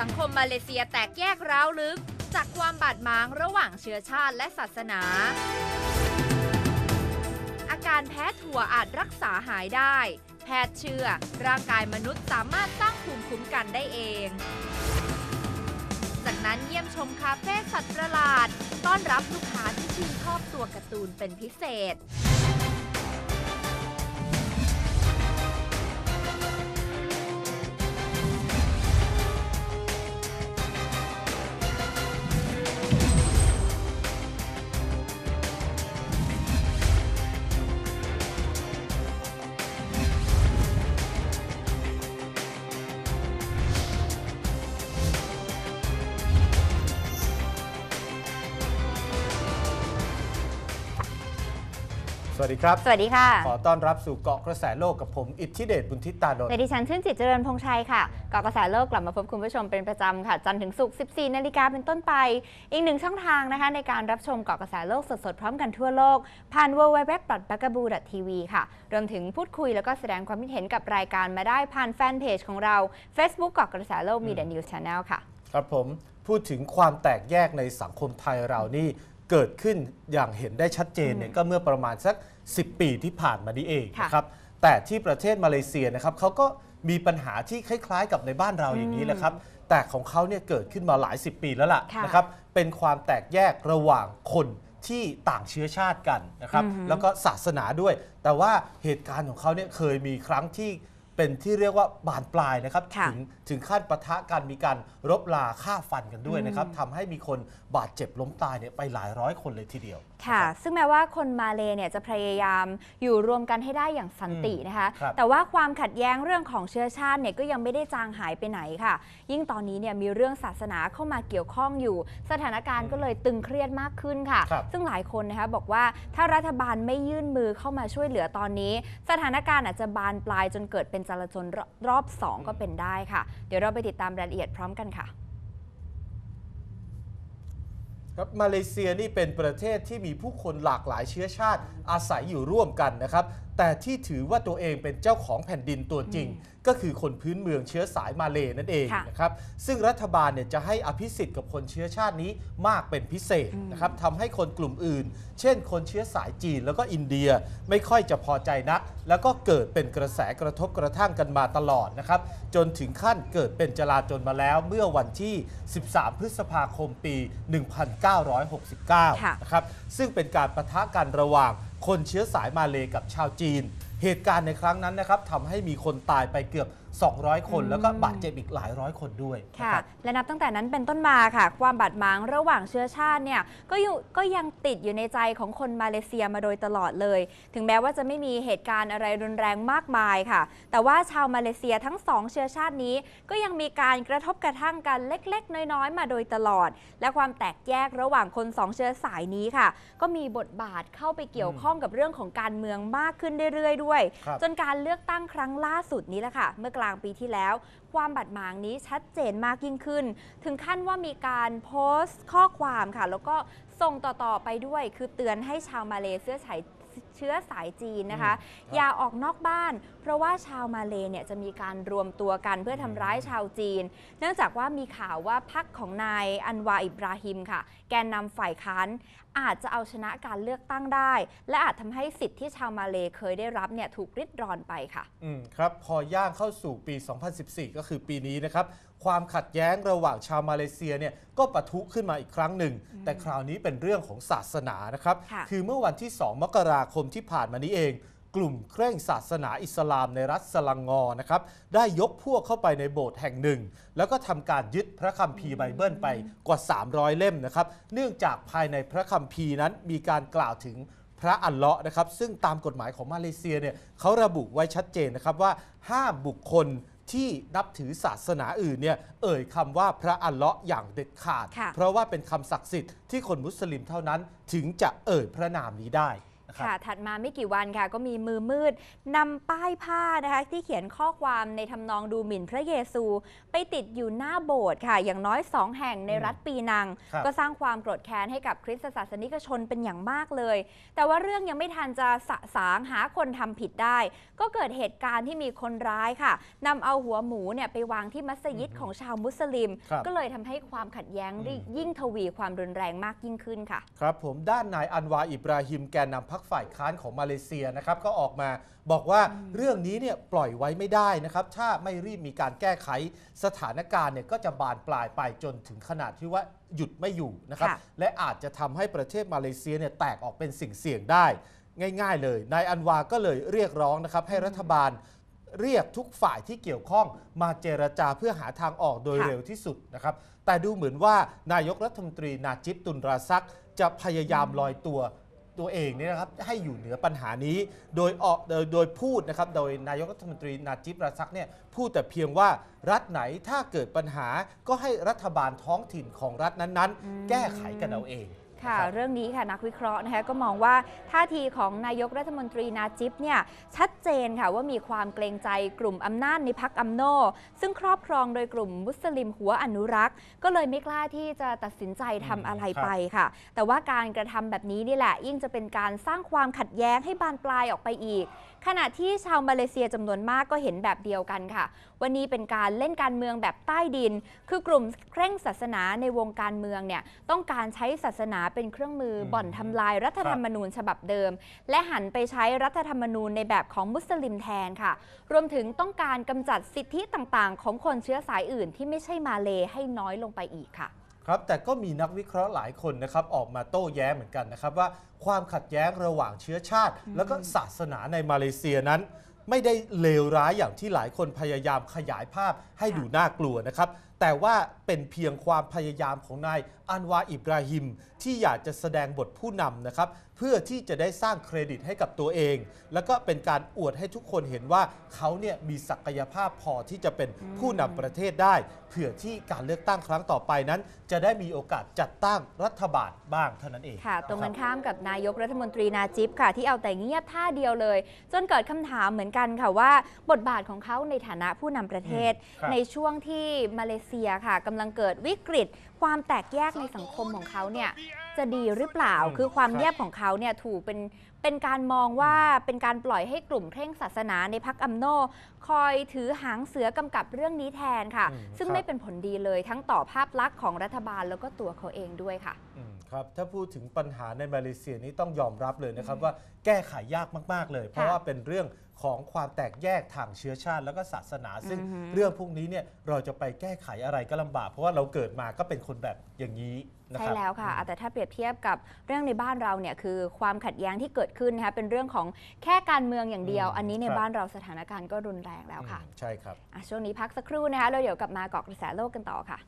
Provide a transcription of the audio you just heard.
สังคมมาเลเซียแตกแยกร้าวลึก จากความบาดหมางระหว่างเชื้อชาติและศาสนา อาการแพ้ถั่วอาจรักษาหายได้ แพทย์เชื่อ ร่างกายมนุษย์สามารถสร้างภูมิคุ้มกันได้เอง จากนั้นเยี่ยมชมคาเฟ่สัตว์ประหลาด ต้อนรับลูกค้าที่ชื่นชอบตัวการ์ตูนเป็นพิเศษ วัสดีครับ สวัสดีค่ะ ขอต้อนรับสู่เกาะกระแสโลกกับผมอิทธิเดชบุญทิตาดลในดิฉันชื่นจิตเจริญพงษ์ชัยค่ะ เกาะกระแสโลกกลับมาพบคุณผู้ชมเป็นประจำค่ะ จันทร์ถึงศุกร์ 14 นาฬิกาเป็นต้นไป อีกหนึ่งช่องทางนะคะ ในการรับชมเกาะกระแสโลกสดๆ พร้อมกันทั่วโลก ผ่าน w w w b a g a b o o t v ค่ะ รวมถึงพูดคุยแล้วก็แสดงความคิดเห็นกับรายการมาได้ผ่านแฟนเพจของเรา Facebook เกาะกระแสโลกมีเด e News Channel ค่ะ ครับผมพูดถึงความแตกแยกในสังคมไทยเรานี่ เกิดขึ้นอย่างเห็นได้ชัดเจนเนี่ยก็เมื่อประมาณสัก 10 ปีที่ผ่านมานี้เองค่ะนะครับแต่ที่ประเทศมาเลเซียนะครับเขาก็มีปัญหาที่คล้าย ๆ กับในบ้านเราอย่างนี้แหละครับ แต่ของเขาเนี่ยเกิดขึ้นมาหลาย10ปีแล้วล่ะค่ะนะครับเป็นความแตกแยกระหว่างคนที่ต่างเชื้อชาติกันนะครับอือฮึแล้วก็ศาสนาด้วย แต่ว่าเหตุการณ์ของเขาเนี่ยเคยมีครั้งที่ เป็นที่เรียกว่าบานปลายนะครับค่ะถึงถึงขั้นปะทะกันมีการรบลาฆ่าฟันกันด้วยนะครับทำให้มีคนบาดเจ็บล้มตายเนี่ยไปหลายร้อยคนเลยทีเดียว ค่ะ ซึ่งแม้ว่าคนมาเลเนี่ยจะพยายามอยู่รวมกันให้ได้อย่างสันตินะคะ ครับแต่ว่าความขัดแย้งเรื่องของเชื้อชาติเนี่ยก็ยังไม่ได้จางหายไปไหนค่ะ ยิ่งตอนนี้เนี่ยมีเรื่องศาสนาเข้ามาเกี่ยวข้องอยู่ สถานการณ์ก็เลยตึงเครียดมากขึ้นค่ะ ครับ ซึ่งหลายคนนะคะบอกว่าถ้ารัฐบาลไม่ยื่นมือเข้ามาช่วยเหลือตอนนี้ สถานการณ์อาจจะบานปลายจนเกิดเป็นจลาจลรรอบสองก็เป็นได้ค่ะ เดี๋ยวเราไปติดตามรายละเอียดพร้อมกันค่ะ ครับมาเลเซียนี่เป็นประเทศที่มีผู้คนหลากหลายเชื้อชาติอาศัยอยู่ร่วมกันนะครับ แต่ที่ถือว่าตัวเองเป็นเจ้าของแผ่นดินตัวจริง ก็คือคนพื้นเมืองเชื้อสายมาเลนั่นเองค่ะนะครับซึ่งรัฐบาลเนี่ยจะให้อภิสิทธิ์กับคนเชื้อชาตินี้มากเป็นพิเศษนะครับทำให้คนกลุ่มอื่น เช่น คนเชื้อสายจีนแล้วก็อินเดียไม่ค่อยจะพอใจนัก แล้วก็เกิดเป็นกระแสกระทบกระทั่งกันมาตลอดนะครับจนถึงขั้นเกิดเป็นจลาจลมาแล้วเมื่อวันที่ 13 พฤษภาคมปี 1969ค่ะนะครับซึ่งเป็นการประทะกันระหว่าง คนเชื้อสายมาเลกับชาวจีน เหตุการณ์ในครั้งนั้นนะครับทำให้มีคนตายไปเกือบ 200 คน แล้วก็บาดเจ็บอีกหลายร้อยคนด้วยนะค่ะครับ และนับตั้งแต่นั้นเป็นต้นมาค่ะ ความบาดหมางระหว่างเชื้อชาติเนี่ยก็อยู่ก็ยังติดอยู่ในใจของคนมาเลเซียมาโดยตลอดเลย ถึงแม้ว่าจะไม่มีเหตุการณ์อะไรรุนแรงมากมายค่ะ แต่ว่าชาวมาเลเซียทั้งสองเชื้อชาตินี้ ก็ยังมีการกระทบกระทั่งกันเล็ก ๆ น้อยๆ มาโดยตลอด และความแตกแยกระหว่างคนสองเชื้อสายนี้ค่ะ ก็มีบทบาทเข้าไปเกี่ยวข้องกับเรื่องของการเมืองมากขึ้นเรื่อยๆด้วยครับ จนการเลือกตั้งครั้งล่าสุดนี้แหละค่ะ เมื่อกลางปีที่แล้ว ความบาดหมางนี้ชัดเจนมากยิ่งขึ้น ถึงขั้นว่ามีการโพสต์ข้อความค่ะ แล้วก็ส่งต่อๆไปด้วย คือเตือนให้ชาวมาเลเซียสาย เชื้อสายจีนนะคะอืมครับอย่าออกนอกบ้าน เพราะว่าชาวมาเลเนี่ยจะมีการรวมตัวกันเพื่อทำร้ายชาวจีน เนื่องจากว่ามีข่าวว่าพรรคของนายอันวาอิบราฮิมค่ะ แกนนำฝ่ายค้านอาจจะเอาชนะการเลือกตั้งได้ และอาจทำให้สิทธิ์ที่ชาวมาเลเคยได้รับเนี่ยถูกริดรอนไปค่ะ อืมครับ พอย่างเข้าสู่ปี 2014 ก็คือปีนี้นะครับ ความขัดแย้งระหว่างชาวมาเลเซียเนี่ยก็ปะทุขึ้นมาอีกครั้งหนึ่ง แต่คราวนี้เป็นเรื่องของศาสนานะครับค่ะอเมื่อวันที่ 2 มกราคมที่ผ่านมานี้เอง กลุ่มเคร่งศาสนาอิสลามในรัฐสลังงอนะครับได้ยกพวกเข้าไปในโบสถ์แห่งหนึ่ง แล้วก็ทำการยึดพระคัมภีร์ไบเบิลไปกว่า 300 เล่มนะครับเนื่องจากภายในพระคัมภีร์นั้นมีการกล่าวถึงพระอัลเลาะห์นะครับซึ่งตามกฎหมายของมาเลเซียเนี่ยเขาระบุไว้ชัดเจนนะครับว่าห้ามบุคคล ที่นับถือศาสนาอื่นเนี่ยเอ่ยคำว่าพระอัลเลาะห์อย่างเด็ดขาด ค่ะ เพราะว่าเป็นคำศักดิ์สิทธิ์ที่คนมุสลิมเท่านั้นถึงจะเอ่ยพระนามนี้ได้ นะครับค่ะ ถัดมาไม่กี่วันค่ะ ก็มีมือมืดนำป้ายผ้านะคะที่เขียนข้อความในทำนองดูหมิ่นพระเยซู ไปติดอยู่หน้าโบสถ์ค่ะ อย่างน้อยสองแห่งในรัฐปีนัง ครับก็สร้างความโกรธแค้นให้กับคริสตศาสนิกชนเป็นอย่างมากเลย แต่ว่าเรื่องยังไม่ทันจะสะสางหาคนทำผิดได้ ก็เกิดเหตุการณ์ที่มีคนร้ายค่ะนำเอาหัวหมูเนี่ยไปวางที่มัสยิดของชาวมุสลิม ครับ ก็เลยทำให้ความขัดแย้งได้อืมยิ่งทวีความรุนแรงมากยิ่งขึ้นค่ะ ครับผมด้านนายอันวาอิบราฮิมแกนนำพักฝ่ายค้านของมาเลเซียนะครับก็ออกมาบอกว่าเรื่องนี้เนี่ยปล่อยไว้ไม่ได้นะครับ ถ้าไม่รีบมีการแก้ไขสถานการณ์เนี่ยก็จะบานปลายไปจนถึงขนาดที่ว่าหยุดไม่อยู่นะครับ ค่ะ และอาจจะทำให้ประเทศมาเลเซียเนี่ยแตกออกเป็นสิ่งเสี่ยงได้ ง่าย ๆ เลยนายอันวาก็เลยเรียกร้องนะครับ ให้รัฐบาลเรียกทุกฝ่ายที่เกี่ยวข้องมาเจรจาเพื่อหาทางออกโดยค่ะ เร็วที่สุดนะครับ แต่ดูเหมือนว่านายกรัฐมนตรีนาจิปตุนราซัก จะพยายามลอยตัว ตัวเองเนี่ยนะครับให้อยู่เหนือปัญหานี้ โดยออกโดยโดยพูดนะครับ โดยนายกรัฐมนตรีนาจิปราซักเนี่ยพูดแต่เพียงว่ารัฐไหนถ้าเกิดปัญหาก็ให้รัฐบาลท้องถิ่นของรัฐนั้นอืมๆแก้ไขกันเอาเอง ค่ะนะครับเรื่องนี้ค่ะนักวิเคราะห์นะคะก็มองว่าท่าทีของนายกรัฐมนตรีนาจิปเนี่ยชัดเจนค่ะว่ามีความเกรงใจกลุ่มอำนาจในพักอัมโน ซึ่งครอบครองโดยกลุ่มมุสลิมหัวอนุรักษ์ ก็เลยไม่กล้าที่จะตัดสินใจทำอะไรครับไปค่ะ แต่ว่าการกระทำแบบนี้นี่แหละยิ่งจะเป็นการสร้างความขัดแย้งให้บานปลายออกไปอีกขณะที่ชาวมาเลเซียจำนวนมากก็เห็นแบบเดียวกันค่ะ วันนี้เป็นการเล่นการเมืองแบบใต้ดิน คือกลุ่มเคร่งศาสนาในวงการเมืองเนี่ยต้องการใช้ศาสนาเป็นเครื่องมืออมบ่อนทำลายรัฐธรรมนูญฉบับเดิม และหันไปใช้รัฐธรรมนูญในแบบของมุสลิมแทนค่ะ รวมถึงต้องการกำจัดสิทธิต่างๆ ของคนเชื้อสายอื่นที่ไม่ใช่มาเลให้น้อยลงไปอีกค่ะ ครับแต่ก็มีนักวิเคราะห์หลายคนนะครับออกมาโต้แย้งเหมือนกันนะครับว่าความขัดแย้งระหว่างเชื้อชาติ แล้วก็ศาสนาในมาเลเซียนั้น ไม่ได้เลวร้ายอย่างที่หลายคนพยายามขยายภาพให้ดูน่ากลัวนะครับ แต่ว่าเป็นเพียงความพยายามของนายอันวาอิบราฮิม ที่อยากจะแสดงบทผู้นำนะครับ เพื่อที่จะได้สร้างเครดิตให้กับตัวเอง แล้วก็เป็นการอวดให้ทุกคนเห็นว่าเขาเนี่ยมีศักยภาพพอที่จะเป็นผู้นำประเทศได้ เผื่อที่การเลือกตั้งครั้งต่อไปนั้น จะได้มีโอกาสจัดตั้งรัฐบาลบ้างเท่านั้นเองค่ะ ตรงกันนะคบข้ามกับนายกรัฐมนตรีนาจิปค่ะ ที่เอาแต่เงียบท่าเดียวเลย จนเกิดคำถามเหมือนกันค่ะว่า บทบาทของเขาในฐานะผู้นำประเทศอืมครับในช่วงที่มาเลเซียค่ะกำลังเกิดวิกฤต ความแตกแยกในสังคมของเขาเนี่ยจะดีหรือเปล่าอืมคือความครับเงียบของเขาเนี่ยถูกเป็นเป็นการมองว่าเป็นการปล่อยให้กลุ่มเคร่งศาสนาในพักอัมโน คอยถือหางเสือกำกับเรื่องนี้แทนค่ะอืมซึ่งครับไม่เป็นผลดีเลยทั้งต่อภาพลักษณ์ของรัฐบาลแล้วก็ตัวเขาเองด้วยค่ะอืม ครับ ถ้าพูดถึงปัญหาในมาเลเซียนี้ต้องยอมรับเลยนะครับ ว่าแก้ไขยากมาก ๆ เลย เพราะว่าเป็นเรื่องของความแตกแยกทางเชื้อชาติ แล้วก็ศาสนา ซึ่งอือฮึเรื่องพวกนี้เนี่ยเราจะไปแก้ไขอะไรก็ลำบาก เพราะว่าเราเกิดมาก็เป็นคนแบบอย่างนี้นะคใช่รับแล้วค่ะอะ แต่ถ้าเปรียบเทียบกับเรื่องในบ้านเราเนี่ยคือความขัดแย้งที่เกิดขึ้นนะคะเป็นเรื่องของแค่การเมืองอย่างเดียวอืมอันนี้ในครับบ้านเราสถานการณ์ก็รุนแรงแล้วค่ะอืมใช่ครับอะช่วงนี้พักสักครู่นะคะแล้วเดี๋ยวกลับมาเกาะกระแสโลกกันต่อค่ะ